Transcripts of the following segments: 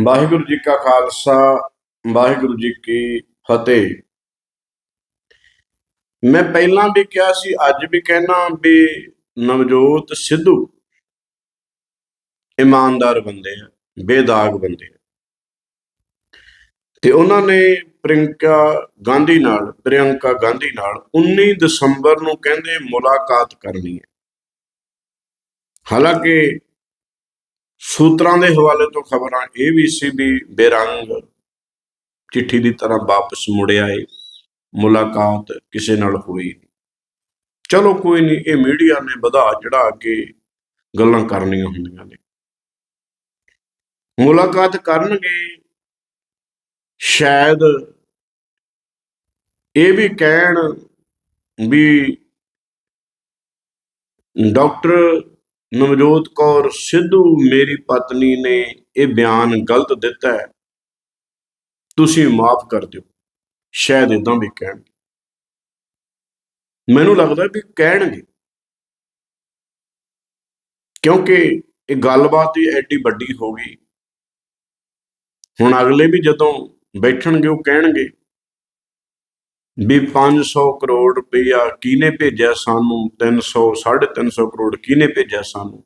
ਵਾਹਿਗੁਰੂ ਜੀ ਕਾ ਖਾਲਸਾ, ਵਾਹਿਗੁਰੂ ਜੀ ਕੀ ਫਤਿਹ। ਮੈਂ ਪਹਿਲਾਂ ਵੀ ਕਿਹਾ ਸੀ, ਅੱਜ ਵੀ ਕਹਿਣਾ ਵੀ ਨਵਜੋਤ ਸਿੱਧੂ ਇਮਾਨਦਾਰ ਬੰਦੇ ਆ, ਬੇਦਾਗ ਬੰਦੇ ਆ। ਤੇ ਉਹਨਾਂ ਨੇ ਪ੍ਰਿੰਕਾ ਗਾਂਧੀ ਨਾਲ, ਪ੍ਰਿਯੰਕਾ ਗਾਂਧੀ ਨਾਲ 19 ਦਸੰਬਰ ਨੂੰ ਕਹਿੰਦੇ ਮੁਲਾਕਾਤ ਕਰਨੀ ਹੈ। ਹਾਲਾਂਕਿ ਸੂਤਰਾਂ ਦੇ ਹਵਾਲੇ ਤੋਂ ਖਬਰਾਂ ਇਹ ਵੀ ਸੀ ਵੀ ਬੇਰੰਗ ਚਿੱਠੀ ਦੀ ਤਰ੍ਹਾਂ ਵਾਪਸ ਮੁੜਿਆ ਏ ਮੁਲਾਕਾਤ ਕਿਸੇ ਨਾਲ ਹੋਈ ਚਲੋ ਕੋਈ ਨਹੀਂ, ਇਹ ਮੀਡੀਆ ਨੇ ਵਧਾ ਚੜਾ ਕੇ ਗੱਲਾਂ ਕਰਨੀਆਂ ਹੁੰਦੀਆਂ ਨੇ। ਮੁਲਾਕਾਤ ਕਰਨਗੇ, ਸ਼ਾਇਦ ਇਹ ਵੀ ਕਹਿਣ ਵੀ ਡਾਕਟਰ ਨਵਜੋਤ ਕੌਰ ਸਿੱਧੂ ਮੇਰੀ ਪਤਨੀ ਨੇ ਇਹ ਬਿਆਨ ਗਲਤ ਦਿੱਤਾ ਹੈ। ਤੁਸੀਂ ਮਾਫ ਕਰ ਦਿਓ। ਸ਼ਾਇਦ ਇਦਾਂ ਵੀ ਕਹਿਣਗੇ। ਮੈਨੂੰ ਲੱਗਦਾ ਵੀ ਕਹਿਣਗੇ। ਕਿਉਂਕਿ ਇਹ ਗੱਲਬਾਤ ਹੀ ਐਡੀ ਵੱਡੀ ਹੋ ਗਈ। ਹੁਣ ਅਗਲੇ ਵੀ ਜਦੋਂ ਬੈਠਣਗੇ, ਉਹ ਕਹਿਣਗੇ। ਵੀ 500 ਕਰੋੜ ਰੁਪਇਆ ਕਿਹਨੇ ਭੇਜਿਆ ਸਾਨੂੰ? 300 350 ਕਰੋੜ ਕਿਹਨੇ ਭੇਜਿਆ ਸਾਨੂੰ?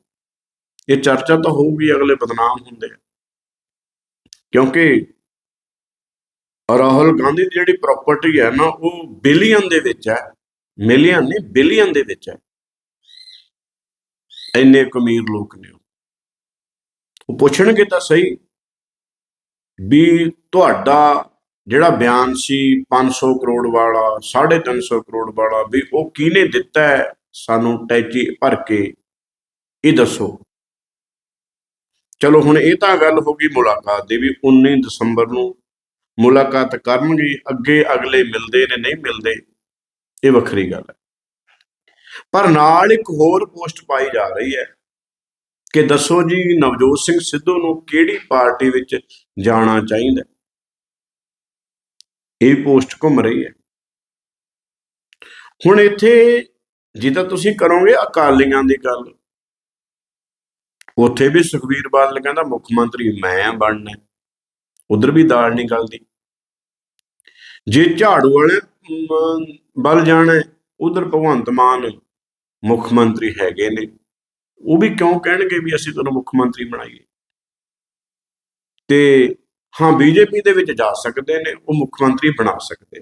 ਇਹ ਚਰਚਾ ਤਾਂ ਹੋਊਗੀ, ਅਗਲੇ ਬਦਨਾਮ ਹੁੰਦੇ ਆ। ਕਿਉਂਕਿ ਰਾਹੁਲ ਗਾਂਧੀ ਦੀ ਜਿਹੜੀ ਪ੍ਰਾਪਰਟੀ ਹੈ ਨਾ, ਉਹ ਬਿਲੀਅਨ ਦੇ ਵਿੱਚ ਹੈ। ਮਿਲੀਅਨ ਨਹੀਂ ਬਿਲੀਅਨ ਦੇ ਵਿੱਚ ਹੈ। ਇੰਨੇ ਕੁ ਅਮੀਰ ਲੋਕ ਨੇ ਉਹ ਪੁੱਛਣਗੇ ਤਾਂ ਸਹੀ ਵੀ ਤੁਹਾਡਾ ਜਿਹੜਾ ਬਿਆਨ ਸੀ 500 ਕਰੋੜ ਵਾਲਾ 350 ਕਰੋੜ ਵਾਲਾ, ਵੀ ਉਹ ਕਿਹਨੇ ਦਿੱਤਾ ਹੈ? ਸਾਨੂੰ ਟੈਚੀ ਭਰ ਕੇ ਇਹ ਦੱਸੋ। ਚਲੋ ਹੁਣ ਇਹ ਤਾਂ ਗੱਲ ਹੋ ਗਈ ਮੁਲਾਕਾਤ ਦੀ ਵੀ 19 ਦਸੰਬਰ ਨੂੰ ਮੁਲਾਕਾਤ ਕਰਨਗੇ, ਅੱਗੇ ਅਗਲੇ ਮਿਲਦੇ ਨੇ, ਨਹੀਂ ਮਿਲਦੇ, ਇਹ ਵੱਖਰੀ ਗੱਲ ਹੈ। ਪਰ ਨਾਲ ਇੱਕ ਹੋਰ ਪੋਸਟ ਪਾਈ ਜਾ ਰਹੀ ਹੈ ਕਿ ਦੱਸੋ ਜੀ ਨਵਜੋਤ ਸਿੰਘ ਸਿੱਧੂ ਨੂੰ ਕਿਹੜੀ ਪਾਰਟੀ ਵਿੱਚ ਜਾਣਾ ਚਾਹੀਦਾ ਇਹ ਪੋਸਟ ਘੁੰਮ ਰਹੀ ਹੈ। ਹੁਣ ਇੱਥੇ ਜਿੱਦਾਂ ਤੁਸੀਂ ਕਰੋਗੇ ਅਕਾਲੀਆਂ ਦੀ ਗੱਲ ਉੱਥੇ ਵੀ ਸੁਖਵੀਰ ਬਾਦਲ ਕਹਿੰਦਾ ਮੁੱਖ ਮੰਤਰੀ ਮੈਂ ਬਣਨਾ। ਉਧਰ ਵੀ ਦਾਲ ਨਹੀਂ ਗਲਦੀ। ਜੇ ਝਾੜੂ ਵਾਲੇ ਅਮ, ਵੱਲ ਜਾਣਾ ਉਧਰ ਭਗਵੰਤ ਮਾਨ ਮੁੱਖ ਮੰਤਰੀ ਹੈਗੇ ਨੇ। ਉਹ ਵੀ ਕਿਉਂ ਕਹਿਣਗੇ ਵੀ ਅਸੀਂ ਤੁਹਾਨੂੰ ਮੁੱਖ ਮੰਤਰੀ ਬਣਾਈਏ? ਤੇ ਹਾਂ, ਬੀਜੇਪੀ ਦੇ ਵਿੱਚ ਜਾ ਸਕਦੇ ਨੇ, ਉਹ ਮੁੱਖ ਮੰਤਰੀ ਬਣਾ ਸਕਦੇ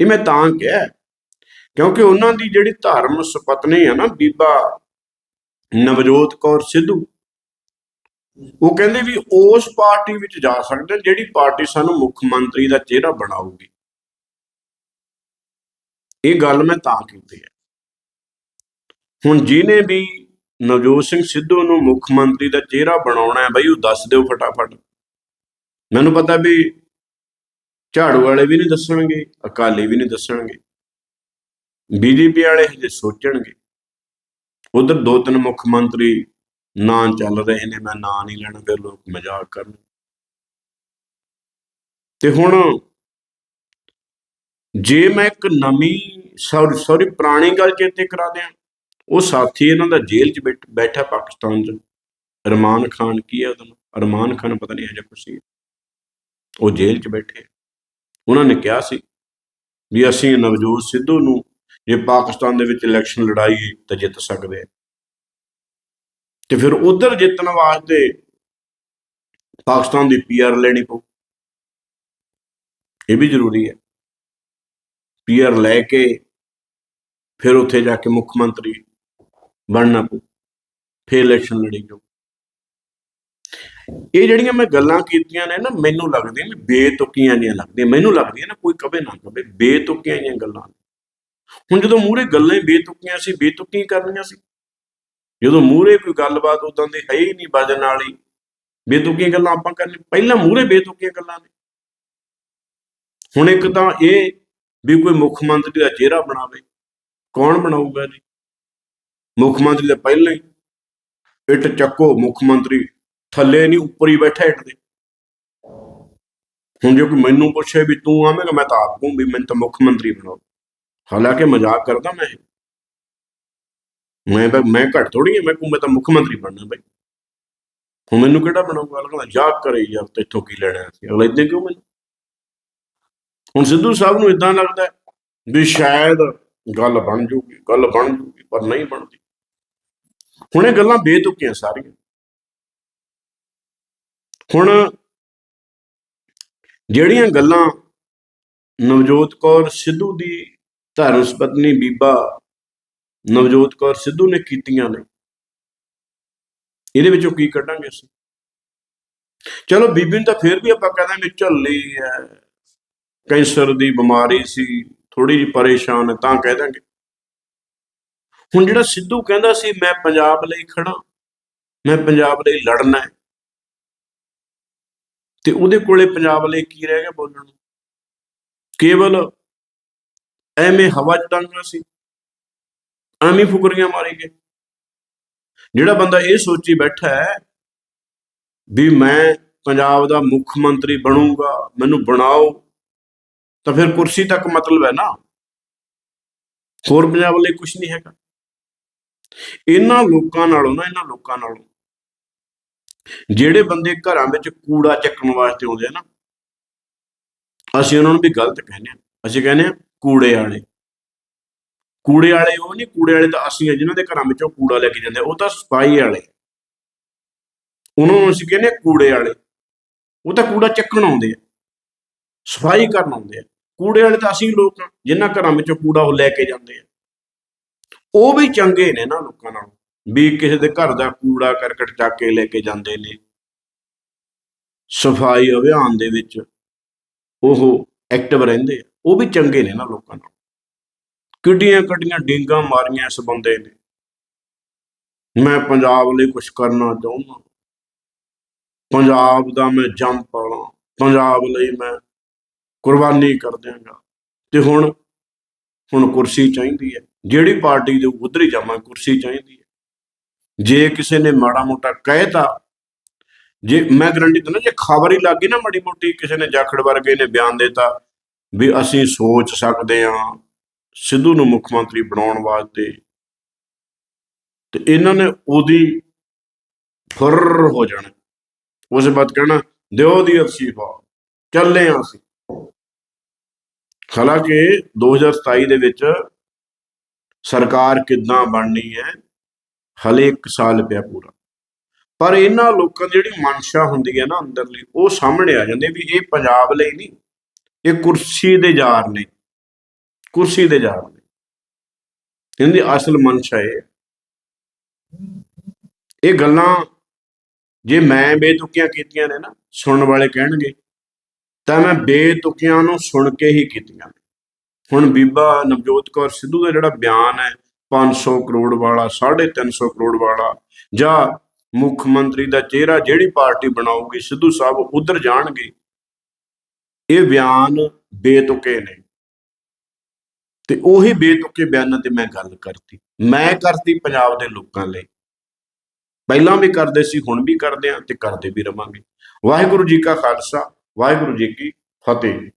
ਇਹ ਮੈਂ ਤਾਂ ਕਿਹਾ ਕਿਉਂਕਿ ਉਹਨਾਂ ਦੀ ਜਿਹੜੀ ਧਰਮ ਸੁਪਤਨੀ ਹੈ ਨਾ, ਬੀਬਾ ਨਵਜੋਤ ਕੌਰ ਸਿੱਧੂ, ਉਹ ਕਹਿੰਦੇ ਵੀ ਉਸ ਪਾਰਟੀ ਵਿੱਚ ਜਾ ਸਕਦੇ ਜਿਹੜੀ ਪਾਰਟੀ ਸਾਨੂੰ ਮੁੱਖ ਮੰਤਰੀ ਦਾ ਚਿਹਰਾ ਬਣਾਊਗੀ। ਇਹ ਗੱਲ ਮੈਂ ਤਾਂ ਕੀਤੀ ਹੈ। ਹੁਣ ਜਿਹਨੇ ਵੀ ਨਵਜੋਤ ਸਿੰਘ ਸਿੱਧੂ ਨੂੰ ਮੁੱਖ ਮੰਤਰੀ ਦਾ ਚਿਹਰਾ ਬਣਾਉਣਾ ਹੈ, ਬਈ ਉਹ ਦੱਸ ਦਿਓ ਫਟਾਫਟ। ਮੈਨੂੰ ਪਤਾ ਵੀ ਝਾੜੂ ਵਾਲੇ ਵੀ ਨਹੀਂ ਦੱਸਣਗੇ, ਅਕਾਲੀ ਵੀ ਨਹੀਂ ਦੱਸਣਗੇ। ਬੀਜੇਪੀ ਵਾਲੇ ਹਜੇ ਸੋਚਣਗੇ। ਉਧਰ ਦੋ ਤਿੰਨ ਮੁੱਖ ਮੰਤਰੀ ਨਾਂ ਚੱਲ ਰਹੇ ਨੇ, ਮੈਂ ਨਾਂ ਨਹੀਂ ਲੈਣਾ, ਫਿਰ ਲੋਕ ਮਜ਼ਾਕ ਕਰਨ। ਤੇ ਹੁਣ ਜੇ ਮੈਂ ਇੱਕ ਨਵੀਂ, ਸੌਰੀ ਸੌਰੀ, ਪੁਰਾਣੀ ਗੱਲ ਚੇਤੇ ਕਰਾ ਦਿਆਂ, ਉਹ ਸਾਥੀ ਇਹਨਾਂ ਦਾ ਜੇਲ੍ਹ 'ਚ ਬੈਠ- ਬੈਠਾ ਪਾਕਿਸਤਾਨ 'ਚ, ਅਰਮਾਨ ਖਾਨ ਕੀ ਹੈ ਉਹਦਾ ਅਰਮਾਨ ਖਾਨ ਪਤਾ ਨਹੀਂ ਅਜੇ ਕੁਛ ਸੀ। ਉਹ ਜੇਲ੍ਹ 'ਚ ਬੈਠੇ। ਉਹਨਾਂ ਨੇ ਕਿਹਾ ਸੀ ਵੀ ਅਸੀਂ ਨਵਜੋਤ ਸਿੱਧੂ ਨੂੰ ਜੇ ਪਾਕਿਸਤਾਨ ਦੇ ਵਿੱਚ ਇਲੈਕਸ਼ਨ ਲੜਾਈਏ ਤਾਂ ਜਿੱਤ ਸਕਦੇ ਹਾਂ। ਤੇ ਫਿਰ ਉਧਰ ਜਿੱਤਣ ਵਾਸਤੇ ਪਾਕਿਸਤਾਨ ਦੀ ਪੀਆਰ ਲੈਣੀ ਪਊ। ਇਹ ਵੀ ਜ਼ਰੂਰੀ ਹੈ। ਪੀਆਰ ਲੈ ਕੇ ਫਿਰ ਉੱਥੇ ਜਾ ਕੇ ਮੁੱਖ ਮੰਤਰੀ ਬਣਨਾ ਪਊ। ਫਿਰ ਇਲੈਕਸ਼ਨ ਲੜੀ ਜਾਊ। ਇਹ ਜਿਹੜੀਆਂ ਮੈਂ ਗੱਲਾਂ ਕੀਤੀਆਂ ਨੇ ਨਾ, ਮੈਨੂੰ ਲੱਗਦੀਆਂ ਵੀ ਬੇਤੁਕੀਆਂ ਜੀਆਂ ਲੱਗਦੀਆਂ। ਮੈਨੂੰ ਲੱਗਦੀਆਂ ਨਾ ਕੋਈ ਕਵੇ ਨਾ ਕਵੇ, ਬੇਤੁਕੀਆਂ ਜੀਆਂ ਗੱਲਾਂ ਹੁਣ ਜਦੋਂ ਮੂਹਰੇ ਗੱਲਾਂ ਬੇਤੁਕੀਆਂ ਸੀ ਬੇਤੁਕੀਆਂ ਕਰਨੀਆਂ ਸੀ। ਜਦੋਂ ਮੂਹਰੇ ਕੋਈ ਗੱਲਬਾਤ ਉਦਾਂ ਦੀ ਹੈ ਹੀ ਨਹੀਂ ਵਜਨ ਵਾਲੀ, ਬੇਤੁਕੀਆਂ ਗੱਲਾਂ ਆਪਾਂ ਕਰਨੀ ਪਹਿਲਾਂ ਮੂਹਰੇ ਬੇਤੁਕੀਆਂ ਗੱਲਾਂ ਨੇ। ਹੁਣ ਇੱਕ ਤਾਂ ਇਹ ਵੀ ਕੋਈ ਮੁੱਖ ਮੰਤਰੀ ਦਾ ਚਿਹਰਾ ਬਣਾਵੇ, ਕੌਣ ਬਣਾਊਗਾ ਜੀ? ਮੁੱਖ ਮੰਤਰੀ ਦਾ ਪਹਿਲਾਂ ਹੀ। ਇੱਟ ਚੱਕੋ ਮੁੱਖ ਮੰਤਰੀ। ਥੱਲੇ ਨਹੀਂ, ਉੱਪਰ ਹੀ ਬੈਠਾ ਇੱਟ ਦੇ। ਹੁਣ ਜੇ ਕੋਈ ਮੈਨੂੰ ਪੁੱਛੇ ਵੀ ਤੂੰ ਆਵੇਂਗਾ, ਮੈਂ ਤਾਂ ਆਪ ਕਹੂੰ ਵੀ ਮੈਨੂੰ ਤਾਂ ਮੁੱਖ ਮੰਤਰੀ ਬਣਾਉ ਹਾਲਾਂਕਿ ਮਜ਼ਾਕ ਕਰਦਾ ਮੈਂ ਇਹ। ਮੈਂ ਤਾਂ, ਮੈਂ ਘੱਟ ਥੋੜੀ ਹਾਂ, ਮੈਂ ਕਹੂੰ ਮੈਂ ਤਾਂ ਮੁੱਖ ਮੰਤਰੀ ਬਣਨਾ ਬਈ। ਹੁਣ ਮੈਨੂੰ ਕਿਹੜਾ ਬਣਾਊਗਾ? ਅਗਲਾ ਕਹਿੰਦਾ ਕਰੇ ਯਾਰ, ਤੇਥੋਂ ਕੀ ਲੈਣਾ ਸੀ ਅਗਲਾ ਇਦਾਂ ਕਿਉਂ ਮੈਨੂੰ ਹੁਣ ਸਿੱਧੂ ਸਾਹਿਬ ਨੂੰ ਇਦਾਂ ਲੱਗਦਾ ਵੀ ਸ਼ਾਇਦ ਗੱਲ ਬਣ ਜੂਗੀ, ਗੱਲ ਬਣ ਜੂਗੀ, ਪਰ ਨਹੀਂ ਬਣਦੀ। ਹੁਣ ਇਹ ਗੱਲਾਂ ਬੇਤੁਕੀਆਂ ਸਾਰੀਆਂ। ਹੁਣ ਜਿਹੜੀਆਂ ਗੱਲਾਂ ਨਵਜੋਤ ਕੌਰ ਸਿੱਧੂ ਦੀ ਧਰਮ ਪਤਨੀ ਬੀਬਾ ਨਵਜੋਤ ਕੌਰ ਸਿੱਧੂ ਨੇ ਕੀਤੀਆਂ ਨੇ, ਇਹਦੇ ਵਿੱਚੋਂ ਕੀ ਕੱਢਾਂਗੇ ਅਸੀਂ? ਚਲੋ ਬੀਬੀ ਨੂੰ ਤਾਂ ਫੇਰ ਵੀ ਆਪਾਂ ਕਹਿੰਦੇ ਵੀ ਝੱਲੀ ਹੈ ਕੈਂਸਰ ਦੀ ਬਿਮਾਰੀ ਸੀ ਥੋੜੀ ਜਿਹੀ ਪਰੇਸ਼ਾਨ ਹੈ ਤਾਂ ਕਹਿ ਦਾਂਗੇ ਹੁਣ ਜਿਹੜਾ ਸਿੱਧੂ ਕਹਿੰਦਾ ਸੀ, ਮੈਂ ਪੰਜਾਬ ਲਈ ਖੜਾ ਮੈਂ ਪੰਜਾਬ ਲਈ ਲੜਨਾ ਹੈ ਤੇ ਉਹਦੇ ਕੋਲੇ ਪੰਜਾਬ ਲਈ ਕੀ ਰਹਿ ਗਿਆ ਬੋਲਣ ਨੂੰ? ਕੇਵਲ ਐਵੇਂ ਹਵਾ ਚ ਟੰਗਾ ਸੀ। ਐਵੇਂ ਫੁਕਰੀਆਂ ਮਾਰੀ ਗਏ। ਜਿਹੜਾ ਬੰਦਾ ਇਹ ਸੋਚੀ ਬੈਠਾ ਹੈ ਵੀ ਮੈਂ ਪੰਜਾਬ ਦਾ ਮੁੱਖ ਮੰਤਰੀ ਬਣੂਗਾ, ਮੈਨੂੰ ਬਣਾਓ, ਤਾਂ ਫਿਰ ਕੁਰਸੀ ਤੱਕ ਮਤਲਬ ਹੈ ਨਾ। ਹੋਰ ਪੰਜਾਬ ਲਈ ਕੁਝ ਨਹੀਂ ਹੈਗਾ। ਇਹਨਾਂ ਲੋਕਾਂ ਨਾਲੋਂ ਨਾ, ਇਹਨਾਂ ਲੋਕਾਂ ਨਾਲੋਂ ਜਿਹੜੇ ਬੰਦੇ ਘਰਾਂ ਵਿੱਚ ਕੂੜਾ ਚੱਕਣ ਵਾਸਤੇ ਆਉਂਦੇ ਆ ਨਾ, ਅਸੀਂ ਉਹਨਾਂ ਨੂੰ ਵੀ ਗਲਤ ਕਹਿੰਦੇ ਆ ਅਸੀਂ ਕਹਿੰਦੇ ਆ ਕੂੜੇ ਵਾਲੇ। ਕੂੜੇ ਵਾਲੇ ਉਹ ਨਹੀਂ, ਕੂੜੇ ਵਾਲੇ ਤਾਂ ਅਸੀਂ ਆ, ਜਿਨ੍ਹਾਂ ਦੇ ਘਰਾਂ ਵਿੱਚੋਂ ਕੂੜਾ ਲੈ ਕੇ ਜਾਂਦੇ ਉਹ ਤਾਂ ਸਫ਼ਾਈ ਵਾਲੇ। ਉਹਨਾਂ ਨੂੰ ਅਸੀਂ ਕਹਿੰਦੇ ਕੂੜੇ ਵਾਲੇ। ਉਹ ਤਾਂ ਕੂੜਾ ਚੱਕਣ ਆਉਂਦੇ ਆ। ਸਫ਼ਾਈ ਕਰਨ ਆਉਂਦੇ ਆ। ਕੂੜੇ ਵਾਲੇ ਤਾਂ ਅਸੀਂ ਲੋਕ ਆ, ਜਿਨ੍ਹਾਂ ਘਰਾਂ ਵਿੱਚੋਂ ਕੂੜਾ ਉਹ ਲੈ ਕੇ ਜਾਂਦੇ ਆ। ਉਹ ਵੀ ਚੰਗੇ ਨੇ ਨਾ ਲੋਕਾਂ ਨਾਲ। ਵੀ ਕਿਸੇ ਦੇ ਘਰ ਦਾ ਕੂੜਾ ਕਰਕਟ ਚੱਕ ਕੇ ਲੈ ਕੇ ਜਾਂਦੇ ਨੇ। ਸਫ਼ਾਈ ਅਭਿਆਨ ਦੇ ਵਿੱਚ ਉਹ ਐਕਟਿਵ ਰਹਿੰਦੇ ਆ। ਉਹ ਵੀ ਚੰਗੇ ਨੇ ਨਾ ਲੋਕਾਂ ਨਾਲ। ਕਿੱਡੀਆਂ ਕਿੱਡੀਆਂ ਡਿੰਗਾ ਮਾਰੀਆਂ ਇਸ ਬੰਦੇ ਨੇ। ਮੈਂ ਪੰਜਾਬ ਲਈ ਕੁਝ ਕਰਨਾ ਚਾਹੁੰਦਾ। ਪੰਜਾਬ ਦਾ ਮੈਂ ਜੰਮ ਪਾਲਾਂ। ਪੰਜਾਬ ਲਈ ਮੈਂ ਕੁਰਬਾਨੀ ਕਰ ਦਿਆਂਗਾ। ਤੇ ਹੁਣ ਹੁਣ ਕੁਰਸੀ ਚਾਹੀਦੀ ਹੈ। ਜਿਹੜੀ ਪਾਰਟੀ ਦੇ ਉਧਰ ਹੀ ਜਾਵਾਂ, ਕੁਰਸੀ ਚਾਹੀਦੀ ਹੈ। ਜੇ ਕਿਸੇ ਨੇ ਮਾੜਾ ਮੋਟਾ ਕਹਿਤਾ ਜੇ ਮੈਂ ਗਰੰਟੀ ਦਿੰਦਾ, ਜੇ ਖਬਰ ਹੀ ਲੱਗ ਗਈ ਨਾ ਮਾੜੀ ਮੋਟੀ, ਕਿਸੇ ਨੇ ਜਾਖੜ ਵਰਗੇ ਨੇ ਬਿਆਨ ਦਿੱਤਾ ਵੀ ਅਸੀਂ ਸੋਚ ਸਕਦੇ ਹਾਂ ਸਿੱਧੂ ਨੂੰ ਮੁੱਖ ਮੰਤਰੀ ਬਣਾਉਣ ਵਾਸਤੇ, ਤੇ ਇਹਨਾਂ ਨੇ ਉਹਦੀ ਫੁਰ ਹੋ ਜਾਣਾ। ਉਸ ਬਾਅਦ ਕਹਿਣਾ, ਦਿਓ ਦੀ ਅਸੀਫਾ ਚੱਲੇ ਹਾਂ ਅਸੀਂ। ਹਾਲਾਂਕਿ 2027 ਦੇ ਵਿੱਚ ਸਰਕਾਰ ਕਿੱਦਾਂ ਬਣਨੀ ਹੈ ਹਲੇ 1 ਸਾਲ ਪਿਆ ਪੂਰਾ। ਪਰ ਇਹਨਾਂ ਲੋਕਾਂ ਦੀ ਜਿਹੜੀ ਮਨਸ਼ਾ ਹੁੰਦੀ ਹੈ ਨਾ ਅੰਦਰਲੀ, ਉਹ ਸਾਹਮਣੇ ਆ ਜਾਂਦੀ ਵੀ ਇਹ ਪੰਜਾਬ ਲਈ ਨਹੀਂ, ਇਹ ਕੁਰਸੀ ਦੇ ਜਾਰ ਨੇ। ਕੁਰਸੀ ਦੇ ਜਾਰ ਨੇ। ਇਹਦੀ ਅਸਲ ਮਨਸ਼ਾ ਇਹ ਇਹ ਗੱਲਾਂ ਜੇ ਮੈਂ ਬੇਤੁਕੀਆਂ ਕੀਤੀਆਂ ਨੇ ਨਾ, ਸੁਣਨ ਵਾਲੇ ਕਹਿਣਗੇ, ਤਾਂ ਮੈਂ ਬੇਤੁਕੀਆਂ ਨੂੰ ਸੁਣ ਕੇ ਹੀ ਕੀਤੀਆਂ ਨੇ। ਹੁਣ ਬੀਬਾ ਨਵਜੋਤ ਕੌਰ ਸਿੱਧੂ ਦਾ ਜਿਹੜਾ ਬਿਆਨ ਹੈ 500 ਕਰੋੜ ਵਾਲਾ 350 ਕਰੋੜ ਵਾਲਾ, ਜਾਂ ਮੁੱਖ ਮੰਤਰੀ ਦਾ ਚਿਹਰਾ ਜਿਹੜੀ ਪਾਰਟੀ ਬਣਾਊਗੀ, ਸਿੱਧੂ ਸਾਹਿਬ ਉਧਰ ਜਾਣਗੇ। ਇਹ ਬਿਆਨ ਬੇਤੁਕੇ ਨੇ। ਤੇ ਉਹੀ ਬੇਤੁਕੇ ਬਿਆਨਾਂ ਤੇ ਮੈਂ ਗੱਲ ਕਰਤੀ। ਮੈਂ ਕਰਤੀ ਪੰਜਾਬ ਦੇ ਲੋਕਾਂ ਲਈ। ਪਹਿਲਾਂ ਵੀ ਕਰਦੇ ਸੀ, ਹੁਣ ਵੀ ਕਰਦੇ ਆ ਤੇ ਕਰਦੇ ਵੀ ਰਵਾਂਗੇ। ਵਾਹਿਗੁਰੂ ਜੀ ਕਾ ਖਾਲਸਾ, ਵਾਹਿਗੁਰੂ ਜੀ ਕੀ ਫਤਿਹ।